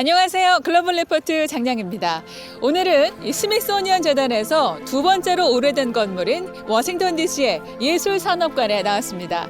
안녕하세요. 글로벌 리포트 장량입니다. 오늘은 이 스미소니언 재단에서 두 번째로 오래된 건물인 워싱턴 DC의 예술산업관에 나왔습니다.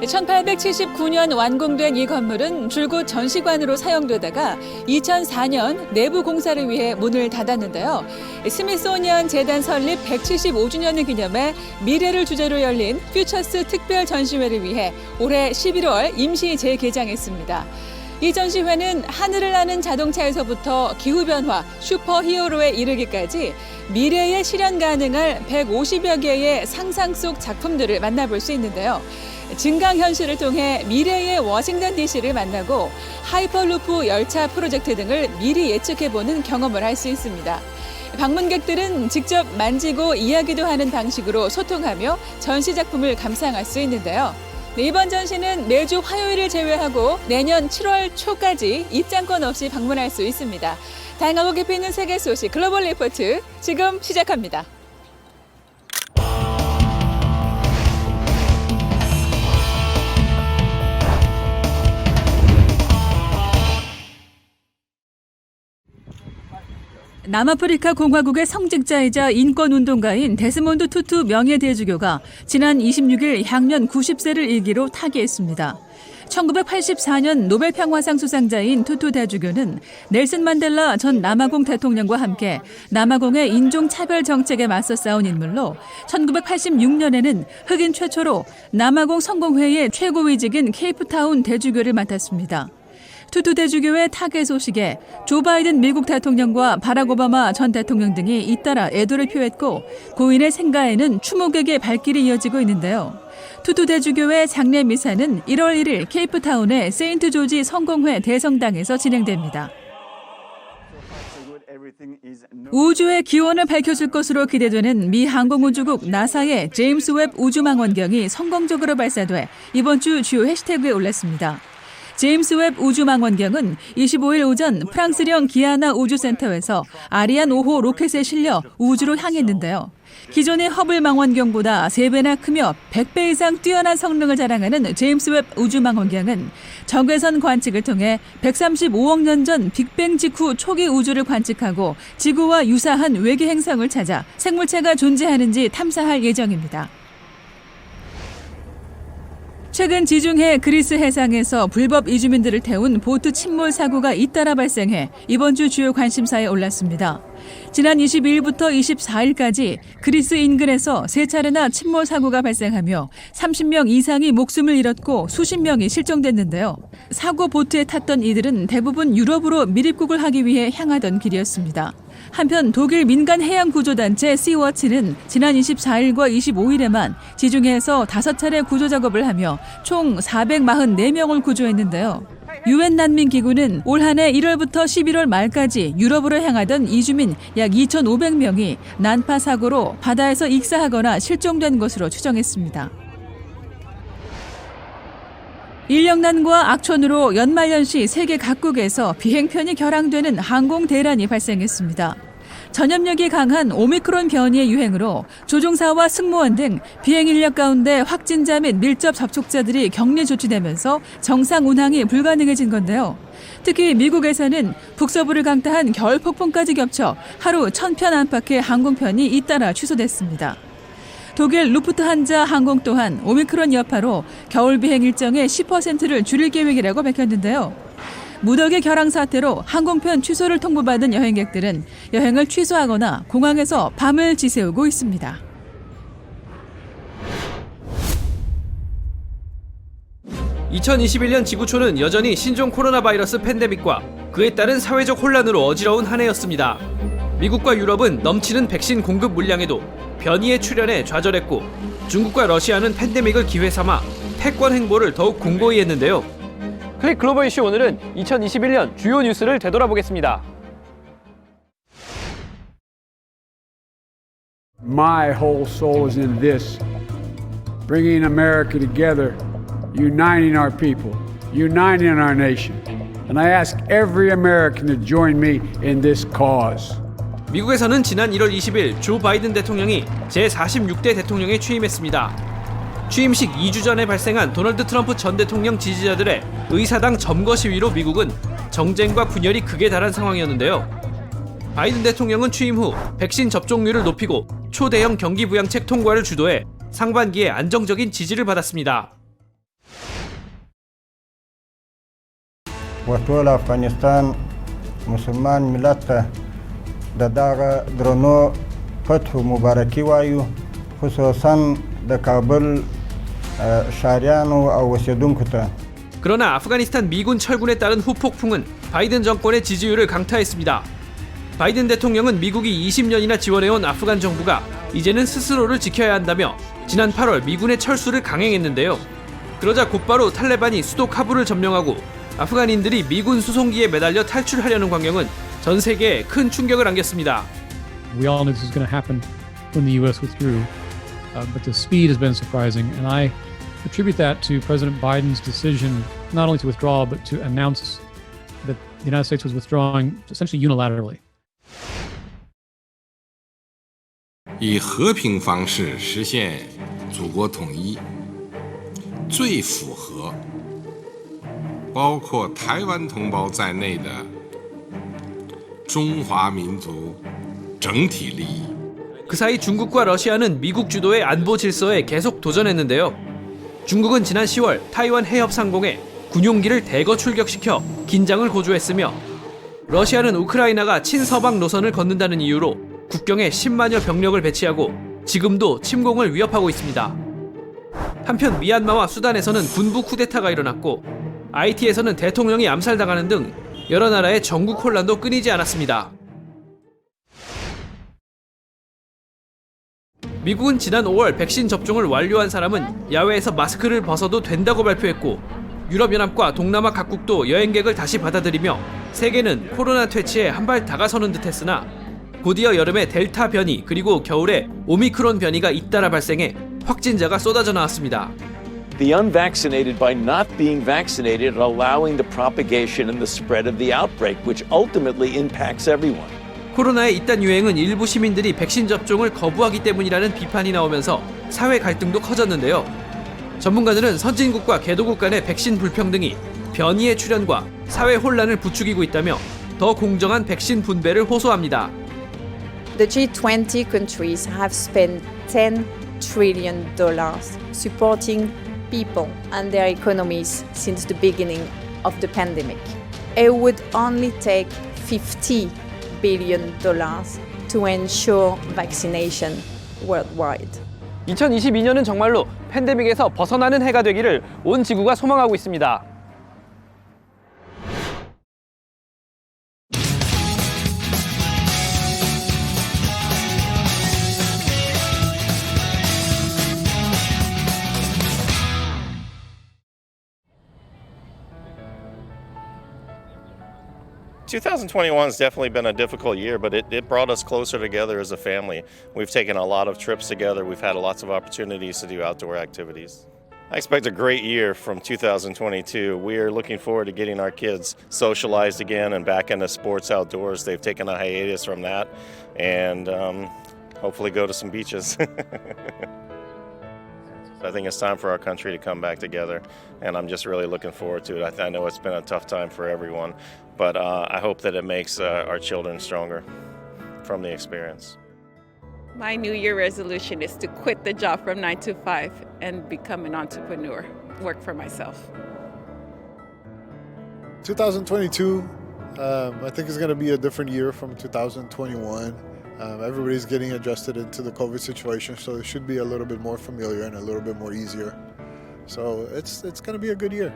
1879년 완공된 이 건물은 줄곧 전시관으로 사용되다가 2004년 내부 공사를 위해 문을 닫았는데요. 스미소니언 재단 설립 175주년을 기념해 미래를 주제로 열린 퓨처스 특별 전시회를 위해 올해 11월 임시 재개장했습니다. 이 전시회는 하늘을 나는 자동차에서부터 기후변화, 슈퍼히어로에 이르기까지 미래에 실현 가능할 150여 개의 상상 속 작품들을 만나볼 수 있는데요. 증강현실을 통해 미래의 워싱턴 DC를 만나고 하이퍼루프 열차 프로젝트 등을 미리 예측해보는 경험을 할 수 있습니다. 방문객들은 직접 만지고 이야기도 하는 방식으로 소통하며 전시 작품을 감상할 수 있는데요. 네, 이번 전시는 매주 화요일을 제외하고 내년 7월 초까지 입장권 없이 방문할 수 있습니다. 다양하고 깊이 있는 세계 소식 글로벌 리포트 지금 시작합니다. 남아프리카 공화국의 성직자이자 인권운동가인 데스몬드 투투 명예대주교가 지난 26일 향년 90세를 일기로 타계했습니다. 1984년 노벨 평화상 수상자인 투투 대주교는 넬슨 만델라 전 남아공 대통령과 함께 남아공의 인종 차별 정책에 맞서 싸운 인물로 1986년에는 흑인 최초로 남아공 성공회의 최고위직인 케이프타운 대주교를 맡았습니다. 투투 대주교의 타계 소식에 조 바이든 미국 대통령과 바락 오바마 전 대통령 등이 잇따라 애도를 표했고 고인의 생가에는 추모객의 발길이 이어지고 있는데요. 투투 대주교의 장례 미사는 1월 1일 케이프타운의 세인트 조지 성공회 대성당에서 진행됩니다. 우주의 기원을 밝혀줄 것으로 기대되는 미 항공우주국 나사의 제임스 웹 우주망원경이 성공적으로 발사돼 이번 주 주요 해시태그에 올랐습니다. 제임스 웹 우주망원경은 25일 오전 프랑스령 기아나 우주센터에서 아리안 5호 로켓에 실려 우주로 향했는데요. 기존의 허블 망원경보다 3배나 크며 100배 이상 뛰어난 성능을 자랑하는 제임스 웹 우주망원경은 적외선 관측을 통해 135억 년 전 빅뱅 직후 초기 우주를 관측하고 지구와 유사한 외계 행성을 찾아 생물체가 존재하는지 탐사할 예정입니다. 최근 지중해 그리스 해상에서 불법 이주민들을 태운 보트 침몰 사고가 잇따라 발생해 이번 주 주요 관심사에 올랐습니다. 지난 22일부터 24일까지 그리스 인근에서 세 차례나 침몰 사고가 발생하며 30명 이상이 목숨을 잃었고 수십 명이 실종됐는데요. 사고 보트에 탔던 이들은 대부분 유럽으로 미립국을 하기 위해 향하던 길이었습니다. 한편 독일 민간 해양 구조단체 씨워치는 지난 24일과 25일에만 지중해에서 다섯 차례 구조 작업을 하며 총 444명을 구조했는데요. 유엔 난민 기구는 올 한해 1월부터 11월 말까지 유럽으로 향하던 이주민 약 2,500명이 난파 사고로 바다에서 익사하거나 실종된 것으로 추정했습니다. 인력난과 악천후로 연말연시 세계 각국에서 비행편이 결항되는 항공 대란이 발생했습니다. 전염력이 강한 오미크론 변이의 유행으로 조종사와 승무원 등 비행 인력 가운데 확진자 및 밀접 접촉자들이 격리 조치되면서 정상 운항이 불가능해진 건데요. 특히 미국에서는 북서부를 강타한 겨울 폭풍까지 겹쳐 하루 1000편 안팎의 항공편이 잇따라 취소됐습니다. 독일 루프트한자 항공 또한 오미크론 여파로 겨울 비행 일정의 10%를 줄일 계획이라고 밝혔는데요. 무더기 결항 사태로 항공편 취소를 통보받은 여행객들은 여행을 취소하거나 공항에서 밤을 지새우고 있습니다. (2021년) 지구촌은 여전히 신종 코로나 바이러스 팬데믹과 그에 따른 사회적 혼란으로 어지러운 한 해였습니다. 미국과 유럽은 넘치는 백신 공급 물량에도 변이의 출현에 좌절했고 중국과 러시아는 팬데믹을 기회 삼아 패권 행보를 더욱 공고히 했는데요. 클릭 글로벌 이슈 오늘은 2021년 주요 뉴스를 되돌아보겠습니다. My whole soul is in this bringing America together, uniting our people, uniting our nation. And I ask every American to join me in this cause. 미국에서는 지난 1월 20일 조 바이든 대통령이 제46대 대통령에 취임했습니다. 취임식 2주 전에 발생한 도널드 트럼프 전 대통령 지지자들의 의사당 점거 시위로 미국은 정쟁과 분열이 극에 달한 상황이었는데요. 바이든 대통령은 취임 후 백신 접종률을 높이고 초대형 경기 부양책 통과를 주도해 상반기에 안정적인 지지를 받았습니다. وټول افغانستان مسلمان ملت ته د دغه درنو فتحو مبارکي وایو خصوصا د کابل اه، ښاریانو او اوسیدونکو ته 그러나 아프가니스탄 미군 철군에 따른 후폭풍은 바이든 정권의 지지율을 강타했습니다. 바이든 대통령은 미국이 20년이나 지원해온 아프간 정부가 이제는 스스로를 지켜야 한다며 지난 8월 미군의 철수를 강행했는데요. 그러자 곧바로 탈레반이 수도 카불을 점령하고 아프간인들이 미군 수송기에 매달려 탈출하려는 광경은 전 세계에 큰 충격을 안겼습니다. We all knew this was going to happen when the U.S. withdrew, uh, but the speed has been surprising, and I attribute that to President Biden's decision not only to withdraw but to announce that the United States was withdrawing essentially unilaterally. 以和平方式实现祖国统一，最符合包括台湾同胞在内的中华民族整体利益。 그 사이 중국과 러시아는 미국 주도의 안보 질서에 계속 도전했는데요. 중국은 지난 10월 타이완 해협 상공에 군용기를 대거 출격시켜 긴장을 고조했으며 러시아는 우크라이나가 친서방 노선을 걷는다는 이유로 국경에 10만여 병력을 배치하고 지금도 침공을 위협하고 있습니다. 한편 미얀마와 수단에서는 군부 쿠데타가 일어났고 IT에서는 대통령이 암살당하는 등 여러 나라의 전국 혼란도 끊이지 않았습니다. 미국은 지난 5월 백신 접종을 완료한 사람은 야외에서 마스크를 벗어도 된다고 발표했고 유럽연합과 동남아 각국도 여행객을 다시 받아들이며 세계는 코로나 퇴치에 한 발 다가서는 듯 했으나 곧이어 여름에 델타 변이 그리고 겨울에 오미크론 변이가 잇따라 발생해 확진자가 쏟아져 나왔습니다. The unvaccinated by not being vaccinated are allowing the propagation and the spread of the outbreak, which ultimately impacts everyone. 코로나의 잇단 유행은 일부 시민들이 백신 접종을 거부하기 때문이라는 비판이 나오면서 사회 갈등도 커졌는데요. 전문가들은 선진국과 개도국 간의 백신 불평등이 변이의 출현과 사회 혼란을 부추기고 있다며 더 공정한 백신 분배를 호소합니다. The G20 countries have spent 10 trillion dollars supporting people and their economies since the beginning of the pandemic. It would only take 50 billion dollars to ensure vaccination worldwide. 2022년은 정말로 팬데믹에서 벗어나는 해가 되기를 온 지구가 소망하고 있습니다. Two thousand twenty-one has definitely been a difficult year, but it, it brought us closer together as a family. We've taken a lot of trips together. We've had lots of opportunities to do outdoor activities. I expect a great year from 2022. We are looking forward to getting our kids socialized again and back into sports outdoors. They've taken a hiatus from that, and um, hopefully go to some beaches. I think it's time for our country to come back together, and I'm just really looking forward to it. I, I know it's been a tough time for everyone, but uh, I hope that it makes uh, our children stronger from the experience. My New Year resolution is to quit the job from 9 to 5 and become an entrepreneur, work for myself. 2022, um, I think is going to be a different year from 2021. Um, everybody's getting adjusted into the COVID situation, so it should be a little bit more familiar and a little bit more easier. So it's it's going to be a good year.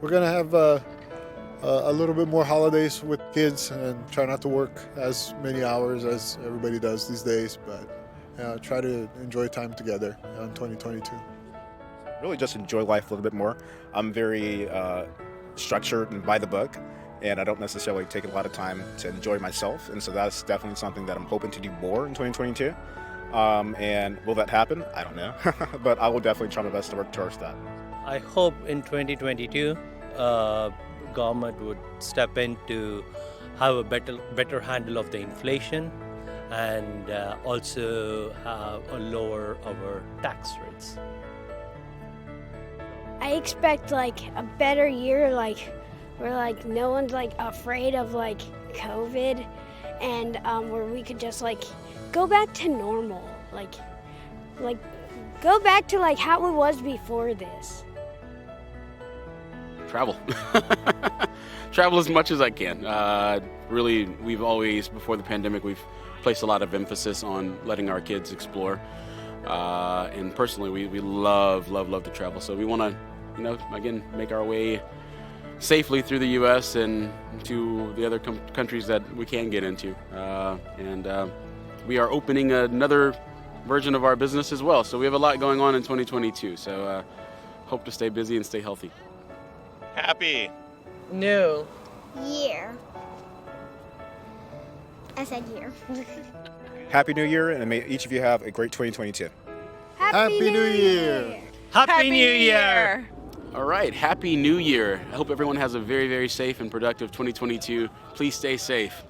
We're going to have uh, a a little bit more holidays with kids and try not to work as many hours as everybody does these days, but uh, try to enjoy time together in 2022. really just enjoy life a little bit more. I'm very uh, structured and by the book, and I don't necessarily take a lot of time to enjoy myself. And so that's definitely something that I'm hoping to do more in 2022. Um, and will that happen? I don't know, but I will definitely try my best to work towards that. I hope in 2022, uh, government would step in to have a better better handle of the inflation and uh, also have a lower our tax rates. I expect like a better year, like where like no one's like afraid of like COVID, and um, where we could just like go back to normal, like like go back to like how it was before this. Travel. travel as much as I can. Uh, really, we've always, before the pandemic, we've placed a lot of emphasis on letting our kids explore. Uh, and personally, we, we love, love, love to travel. So we want to, you know, again, make our way safely through the U.S. and to the other com- countries that we can get into. Uh, and uh, we are opening another version of our business as well. So we have a lot going on in 2022. So uh, hope to stay busy and stay healthy. Happy. New. Year. I said year. Happy New Year, and may each of you have a great 2022. Happy New Year! Happy, New Year! All right, Happy New Year. I hope everyone has a very, very safe and productive 2022. Please stay safe.